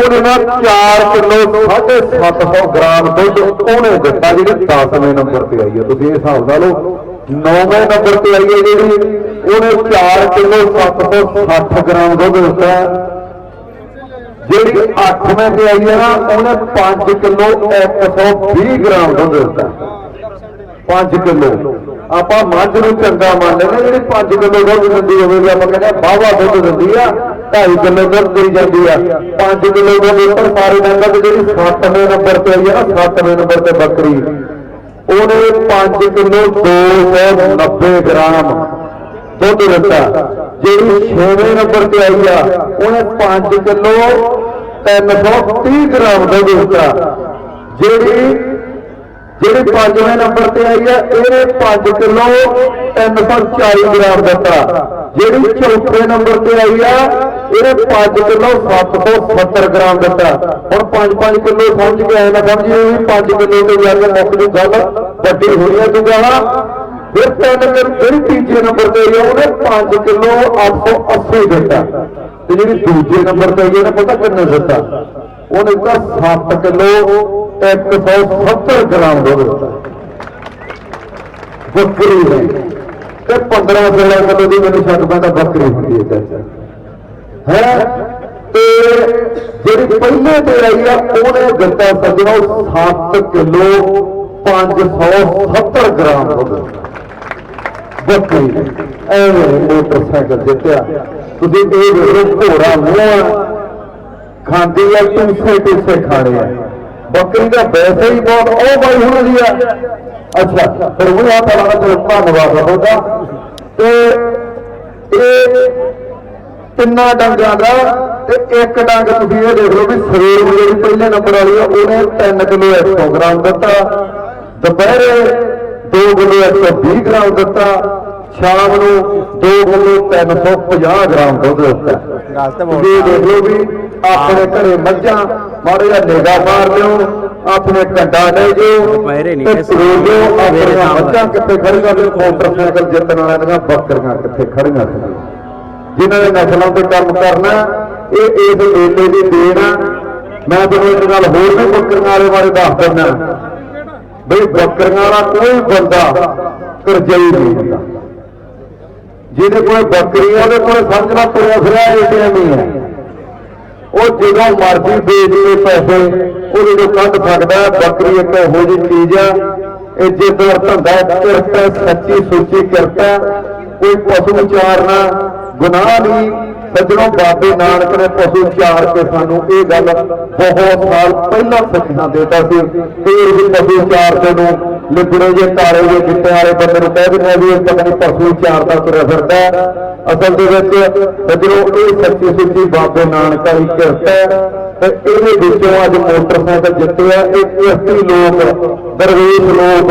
ਉਹਨੇ ਨਾ 4 kilo 750 gram ਦੁੱਧ ਉਹਨੇ ਦਿੱਤਾ, ਜਿਹੜੀ 10ਵੇਂ ਨੰਬਰ ਤੇ ਆਈ ਹੈ। ਤੁਸੀਂ ਇਹ ਹਿਸਾਬ ਲਾ ਲਓ 9ਵੇਂ ਨੰਬਰ ਤੇ ਆਈ ਹੈ ਜਿਹੜੀ, ਉਹਨੇ 4 ਕਿਲੋ 760 ਗ੍ਰਾਮ ਦੁੱਧ ਦਿੱਤਾ। ਜਿਹੜੀ 8ਵੇਂ ਤੇ ਆਈ ਹੈ ਨਾ, ਉਹਨੇ 5 ਕਿਲੋ 120 ਗ੍ਰਾਮ ਦੁੱਧ ਦਿੱਤਾ। 5 ਕਿਲੋ। ਆਪਾਂ ਮੱਝ ਨੂੰ ਚੰਗਾ ਮੰਨਦੇ ਨੇ ਜਿਹੜੀ 5 ਕਿਲੋ ਦੁੱਧ ਦਿੰਦੀ ਹੋਵੇ, ਆਪਾਂ ਕਹਿੰਦੇ ਬਾਵਾ ਦੁੱਧ ਦਿੰਦੀ ਆ। ਢਾਈ ਕਿਲੋ ਦੁੱਧ ਦੇਈ ਜਾਂਦੀ ਆ। 5 ਕਿਲੋ ਦੁੱਧ ਉੱਪਰ ਸਾਰੇ ਨੰਬਰ ਤੇ ਜਿਹੜੀ 7ਵੇਂ ਨੰਬਰ ਤੇ ਆਈ ਆ 7ਵੇਂ ਨੰਬਰ ਤੇ ਬੱਕਰੀ। ਉਹਨੇ 5 ਕਿਲੋ 290 ਗ੍ਰਾਮ ਦੁੱਧ ਦਿੱਤਾ। ਜਿਹੜੀ 6ਵੇਂ ਨੰਬਰ ਤੇ ਆਈ ਆ, ਉਹਨੇ 5 ਕਿਲੋ 330 ਗ੍ਰਾਮ ਦੁੱਧ ਦਿੱਤਾ। ਜਿਹੜੀ ਜਿਹੜੀ ਪੰਜਵੇਂ ਨੰਬਰ ਤੇ ਆਈ ਹੈ। ਇਹਨੇ 5 ਕਿਲੋ 340 ਗ੍ਰਾਮ ਦਿੱਤਾ ਜਿਹੜੀ ਚੌਥੇ ਨੰਬਰ ਤੇ ਆਈ ਆ ਇਹਨੇ 5 ਕਿਲੋ 770 ਗ੍ਰਾਮ ਦਿੱਤਾ ਹੁਣ 5-5 ਕਿਲੋ ਸਮਝ ਕੇ ਆਏ ਨਾ ਸਮਝੀ 5 ਕਿਲੋ ਤੇ ਜਾ ਮੁੱਕ ਜੂ ਗੱਲ ਵੱਡੀ ਹੋਣੀ ਹੈ ਤੂੰ ਕਹਣਾ ਫਿਰ ਤਿੰਨ ਕਿਲੋ ਜਿਹੜੀ ਤੀਜੇ ਨੰਬਰ ਤੇ ਆਈ ਆ ਉਹਨੇ 5 ਕਿਲੋ 880 ਦਿੱਤਾ। ਤੇ ਜਿਹੜੀ ਦੂਜੇ ਨੰਬਰ ਤੇ ਆਈ ਆ, ਉਹਨੇ ਪਤਾ ਕਿੰਨੇ ਦਿੱਤਾ? ਉਹਨੇ ਤਾਂ 7 ਕਿਲੋ 170 ਗ੍ਰਾਮ ਦੁੱਧ ਦਿੱਤਾ ਬੱਕਰੀ ਨੇ ਤੇ 15 16 ਕਿਲੋ ਦੀ ਮੈਨੂੰ ਛੱਡ ਪੈਂਦਾ ਬੱਕਰੀ ਹੁੰਦੀ ਹੈ, ਚਾਚਾ। ਹੈ? ਤੇ ਜਿਹੜੀ ਪਹਿਲੇ ਤੇ ਆਈ ਆ, ਉਹਨੇ ਦਿੱਤਾ ਸੱਜਣੋ 7 ਕਿਲੋ 570 ਗ੍ਰਾਮ ਦੁੱਧ। ਬੱਕਰੀ। ਨੇ। ਐਵੇਂ ਮੋਟਰਸਾਈਕਲ ਜਿੱਤਿਆ। ਤੁਸੀਂ ਇਹ ਵੇਖੋ, ਘੋੜਾ ਮੂੰਹ ਖਾਂਦੀ ਆ ਟੂਸੇ ਟੂਸੇ ਖਾਣੇ ਆ। ਬੱਕਰੀ ਦਾ ਵੈਸੇ ਹੀ ਬਹੁਤ ਉਹ ਬਾਈ ਹੁਣ ਦੀ ਆ। ਅੱਛਾ ਫਿਰ ਉਹ ਆ ਤਾਂ ਦਾ ਧੰਨਵਾਦ ਤੁਹਾਡਾ। ਤੇ ਇਹ ਤਿੰਨਾਂ ਡੰਗਾਂ ਦਾ ਤੇ ਇੱਕ ਡੰਗ ਤੁਸੀਂ ਇਹ ਦੇਖ ਲਓ ਵੀ ਸਰੀਰ ਨੂੰ ਜਿਹੜੀ ਪਹਿਲੇ ਨੰਬਰ ਵਾਲੀ ਆ ਉਹਨੇ 3 ਕਿਲੋ 100 ਗ੍ਰਾਮ ਦਿੱਤਾ। ਦੁਪਹਿਰੇ 2 ਕਿਲੋ 120 ਗ੍ਰਾਮ ਦਿੱਤਾ। ਸ਼ਾਮ ਨੂੰ 2 ਕਿਲੋ 350 ਗ੍ਰਾਮ ਦੁੱਧ ਦਿੱਤਾ। ਤੁਸੀਂ ਦੇਖ ਲਓ ਵੀ ਆਪਣੇ ਘਰੇ ਮੱਝਾਂ ਮਾੜੇ ਜਿਹਾ ਨਿਗਾਹ ਮਾਰ ਲਿਓ ਆਪਣੇ ਕੰਡਾ ਲੈ ਜਿਓ ਦੁਪਹਿਰੇ ਨਹੀਂ ਤੇ ਮੱਝਾਂ ਕਿੱਥੇ ਖੜੀਆਂ ਨੇ ਮੋਟਰਸਾਈਕਲ ਜਿੱਤਣ ਵਾਲਿਆਂ ਦੀਆਂ ਬੱਕਰੀਆਂ ਕਿੱਥੇ ਖੜੀਆਂ ਨੇ। ਜਿਨ੍ਹਾਂ ਨੇ ਨਸਲਾਂ ਤੇ ਕੰਮ ਕਰਨਾ ਇਹ ਇਸ ਮੇਲੇ ਦੀ ਦੇਣ ਆ। ਮੈਂ ਤੁਹਾਨੂੰ ਇੱਕ ਗੱਲ ਹੋਰ ਵੀ ਬੱਕਰੀਆਂ ਵਾਲੇ ਬਾਰੇ ਦੱਸ ਦਿੰਦਾ। ਬਈ ਬੱਕਰੀਆਂ ਵਾਲਾ ਕੋਈ ਬੰਦਾ ਕਰਜਈ ਨਹੀਂ ਹੁੰਦਾ। ਜਿਹਦੇ ਕੋਲ ਬੱਕਰੀ ਆ ਉਹਦੇ ਕੋਲ ਸਮਝ ਲਾ ਤੁਰਿਆ ਫਿਰਿਆ ਏਟੀਐਮ ਹੀ ਹੈ ਉਹ ਜਦੋਂ ਮਰਜ਼ੀ ਵੇਚ ਕੇ ਪੈਸੇ ਉਹਦੇ ਤੋਂ ਕੱਢ ਸਕਦਾ ਬੱਕਰੀ ਇੱਕ ਇਹੋ ਜਿਹੀ ਚੀਜ਼ ਆ, ਇਹ ਜਿੱਦਾਂ ਧੰਦਾ ਕਿਰਤਾ ਸੱਚੀ ਸੁੱਚੀ ਕਿਰਤਾ ਕੋਈ ਪਸ਼ੂ ਚਾਰਨਾ ਗੁਨਾਹ ਨਹੀਂ ਸੱਜਣੋਂ ਬਾਬੇ ਨਾਨਕ ਨੇ ਪਸ਼ੂ ਚਾਰ ਕੇ ਸਾਨੂੰ ਇਹ ਗੱਲ ਬਹੁਤ ਸਾਲ ਪਹਿਲਾਂ ਸਿੱਖਣਾ ਦਿੱਤਾ ਸੀ। ਕਿ ਇਹ ਪਸ਼ੂ ਚਾਰ ਕੇ ਨੂੰ ਲਿਬੜੇ ਜੇ ਕਾਲੇ ਦੇ ਚਿੱਟੇ ਵਾਲੇ ਬੰਦੇ ਨੂੰ ਕਹਿ ਦਿੰਦੇ ਵੀ ਇਹ ਪਤਾ ਨਹੀਂ ਪਸ਼ੂ ਚਾਰਦਾ ਤੁਰਿਆ ਫਿਰਦਾ ਅਸਲ ਦੇ ਵਿੱਚ ਸੱਜਣੋਂ ਇਹ ਸੱਚੀ ਸੁੱਚੀ ਬਾਬੇ ਨਾਨਕ ਵਾਲੀ ਕਿਰਪਾ ਹੈ ਤੇ ਇਹਦੇ ਵਿੱਚੋਂ ਅੱਜ ਮੋਟਰਸਾਈਕਲ ਜਿੱਤਿਆ। ਇਹ ਕਿਸ਼ਤੀ ਲੋਕ, ਦਰਵੇਸ਼ ਲੋਕ,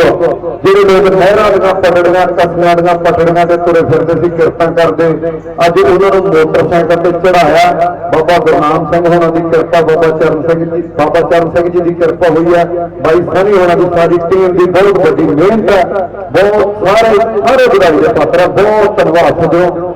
ਜਿਹੜੇ ਲੋਕ ਨਹਿਰਾਂ ਦੀਆਂ ਪਟੜੀਆਂ ਕਸੀਆਂ ਦੀਆਂ ਪਟੜੀਆਂ ਤੇ ਤੁਰੇ ਫਿਰਦੇ ਸੀ ਕਿਰਤਾਂ ਕਰਦੇ। ਅੱਜ ਉਹਨਾਂ ਨੂੰ ਮੋਟਰ ਮੋਟਰਸਾਈਕਲ ਤੇ ਚੜਾਇਆ ਬਾਬਾ ਗੁਰਨਾਮ ਸਿੰਘ ਹੋਣਾ ਦੀ ਕਿਰਪਾ ਬਾਬਾ ਚਰਨ ਸਿੰਘ ਜੀ ਬਾਬਾ ਚਰਨ ਸਿੰਘ ਜੀ ਦੀ ਕਿਰਪਾ ਹੋਈ ਹੈ ਬਾਈ ਸਨੀ ਹੋਣਾ ਦੀ ਸਾਡੀ ਟੀਮ ਦੀ ਬਹੁਤ ਵੱਡੀ ਮਿਹਨਤ ਹੈ ਬਹੁਤ ਸਾਰੇ ਸਾਰੇ ਵਧਾਈ ਦੇ ਪਾਤਰ ਹੈ। ਬਹੁਤ ਧੰਨਵਾਦ ਸਜੋ